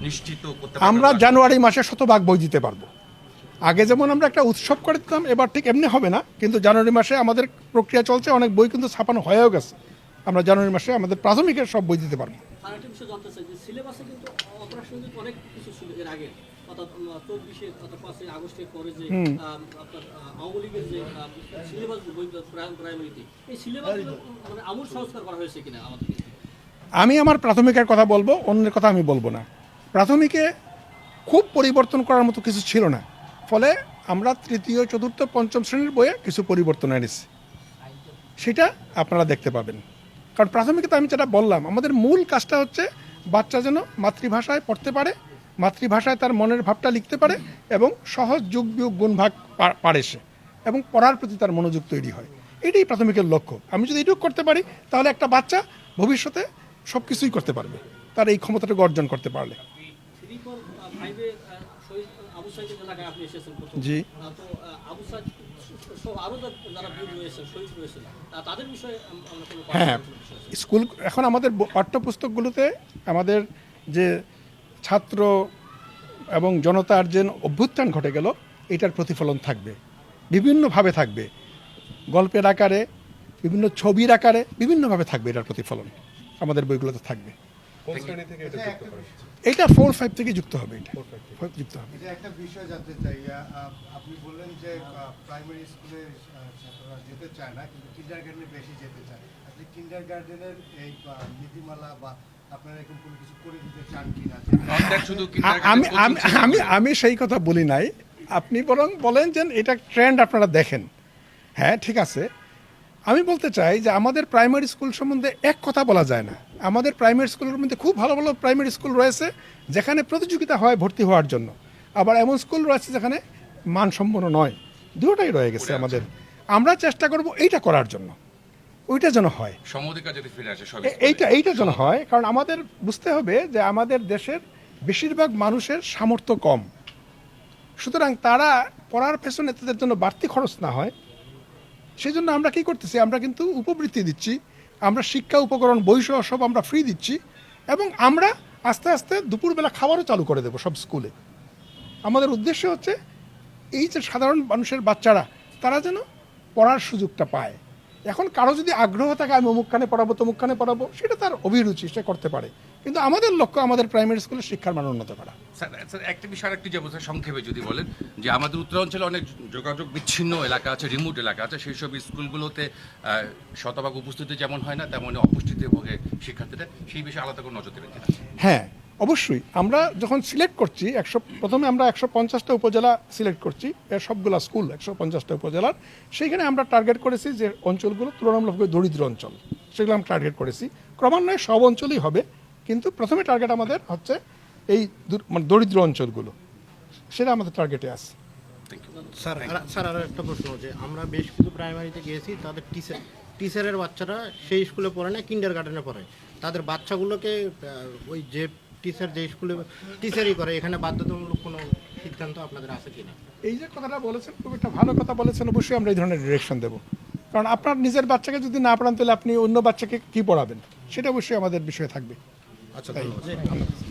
নিশ্চিত করতে আমরা জানুয়ারি মাসে শতভাগ বই দিতে পারব। আগে যেমন আমরা একটা উৎসব করে দিতাম এবার ঠিক এমনি হবে না কিন্তু জানুয়ারি মাসে আমাদের প্রক্রিয়া চলছে অনেক বই কিন্তু ছাপানো হয়েও গেছে। আমরা জানুয়ারি মাসে আমাদের প্রাথমিকের সব বই দিতে পারব। আরেকটা বিষয় জানতে চাই যে সিলেবাসে কিন্তু অপারেশন কিন্তু অনেক কিছু ছিল এর আগে। অর্থাৎ চব্বিশে অর্থাৎ পাঁচই আগস্টের পরে যে আম, আপনার আহ, আওয়ামী লীগের যে সিলেবাস বই প্রাইমারিতে এই সিলেবাসগুলো মানে আমূল সংস্কার করা হয়েছে কিনা আমাদের? আমি আমার প্রাথমিকের কথা বলব অন্যের কথা আমি বলব না। প্রাথমিকে খুব পরিবর্তন করার মতো কিছু ছিল না। ফলে আমরা তৃতীয়, চতুর্থ, পঞ্চম শ্রেণির বইয়ে কিছু পরিবর্তন এনেছি। সেটা আপনারা দেখতে পাবেন। কারণ প্রাথমিকে তো আমি যেটা বললাম, আমাদের মূল কাজটা হচ্ছে বাচ্চা যেন মাতৃভাষায় পড়তে পারে, মাতৃভাষায় তার মনের ভাবটা লিখতে পারে এবং সহজ যুগ বিয়োগ গুণভাগ পারে সে এবং পড়ার প্রতি তার মনোযোগ তৈরি হয়। এটাই প্রাথমিকের লক্ষ্য। আমি যদি এটুকু করতে পারি, তাহলে একটা বাচ্চা ভবিষ্যতে সব কিছুই করতে পারবে। তার এই ক্ষমতাটুকু অর্জন করতে পারলে। কোনো হ্যাঁ? স্কুল এখন আমাদের পাঠ্যপুস্তকগুলোতে আমাদের যে ছাত্র এবং জনতার যে অভ্যুত্থান ঘটে গেল এটার প্রতিফলন থাকবে বিভিন্নভাবে থাকবে। গল্পের আকারে বিভিন্ন ছবির আকারে বিভিন্নভাবে থাকবে এটার প্রতিফলন। আমাদের বইগুলোতে থাকবে। এটা ফোর ফাইভ থেকে যুক্ত হবে এটা। যুক্ত হবে। একটা বিষয় জানতে চাই। আপনি বললেন যে প্রাইমারি স্কুলে ছাত্ররা যেতে চায় না কিন্তু কিন্ডার গার্ডেনে বেশি যেতে চায়। আপনি কিন্ডার গার্ডেনের এই নীতিমালা বা আমি আমি। আমি সেই কথা বলি নাই। আপনি বরং বলেন যে এটা ট্রেন্ড আপনারা দেখেন। হ্যাঁ ঠিক আছে। আমি বলতে চাই যে আমাদের প্রাইমারি স্কুল সম্বন্ধে এক কথা বলা যায় না। আমাদের প্রাইমারি স্কুলের মধ্যে খুব ভালো ভালো প্রাইমারি স্কুল রয়েছে যেখানে প্রতিযোগিতা হয় ভর্তি হওয়ার জন্য। আবার এমন স্কুল রয়েছে যেখানে মানসম্পন্ন নয়। দুটোটাই রয়ে গেছে আমাদের। আমরা চেষ্টা করব এইটা করার জন্য। ওইটা যেন হয়। এইটা এইটা যেন হয় কারণ আমাদের বুঝতে হবে যে আমাদের দেশের বেশিরভাগ মানুষের সামর্থ্য কম। সুতরাং তারা পড়ার পেছনে তাদের জন্য বাড়তি খরচ না হয়। সেই জন্য আমরা কি করতেছি? আমরা কিন্তু উপবৃত্তি দিচ্ছি, আমরা শিক্ষা উপকরণ বইসহ সব আমরা ফ্রি দিচ্ছি এবং আমরা আস্তে আস্তে দুপুরবেলা খাবারও চালু করে দেব সব স্কুলে। আমাদের উদ্দেশ্য হচ্ছে এই যে সাধারণ মানুষের বাচ্চারা, তারা যেন পড়ার সুযোগটা পায়। এখন কারও যদি আগ্রহ থাকে আমি অমুকখানে পড়াবো তমুকখানে পড়াবো সেটা তার অভিরুচি সে করতে পারে। কিন্তু আমাদের লক্ষ্য আমাদের প্রাইমারি স্কুলের শিক্ষার মান উন্নত করা। স্যার স্যার একটা বিষয় একটি যে বলছেন সংক্ষেপে যদি বলেন যে আমাদের উত্তরাঞ্চলে অনেক যোগাযোগ বিচ্ছিন্ন এলাকা আছে রিমোট এলাকা আছে সেই সব স্কুলগুলোতে শতভাগ উপস্থিতি যেমন হয় না তেমন অপুষ্টিতে ভোগে শিক্ষার্থীরা সেই বিষয়ে আলাদা করে নজর দেবেন হ্যাঁ অবশ্যই আমরা যখন সিলেক্ট করছি একশো প্রথমে আমরা একশো পঞ্চাশটা উপজেলা সিলেক্ট করছি এর সবগুলা স্কুল একশো পঞ্চাশটা উপজেলার সেইখানে আমরা টার্গেট করেছি যে অঞ্চলগুলো তুলনামূলকভাবে দরিদ্র অঞ্চল সেগুলো আমরা টার্গেট করেছি। ক্রমান্বয়ে সব অঞ্চলই হবে কিন্তু প্রথমে টার্গেট আমাদের হচ্ছে এই মানে দরিদ্র অঞ্চলগুলো সেটা আমাদের টার্গেটে আছে। স্যার আর- স্যার আরও একটা প্রশ্ন যে আমরা বেশ কিছু প্রাইমারিতে গিয়েছি তাদের টিচার টিচারের বাচ্চারা সেই স্কুলে পড়ে না কিন্ডার গার্ডেনে পড়ে। তাদের বাচ্চাগুলোকে ওই যে টিচার যে স্কুলে টিচারই করে এখানে বাধ্যতামূলক কোনো সিদ্ধান্ত আপনাদের আছে কি না এই যে কথাটা বলেছেন খুব একটা ভালো কথা বলেছেন অবশ্যই আমরা এই ধরনের ডিরেকশন দেবো। কারণ আপনার নিজের বাচ্চাকে যদি না পড়ান তাহলে আপনি অন্য বাচ্চাকে কি পড়াবেন? সেটা অবশ্যই আমাদের বিষয়ে থাকবে। আচ্ছা ধন্যবাদ।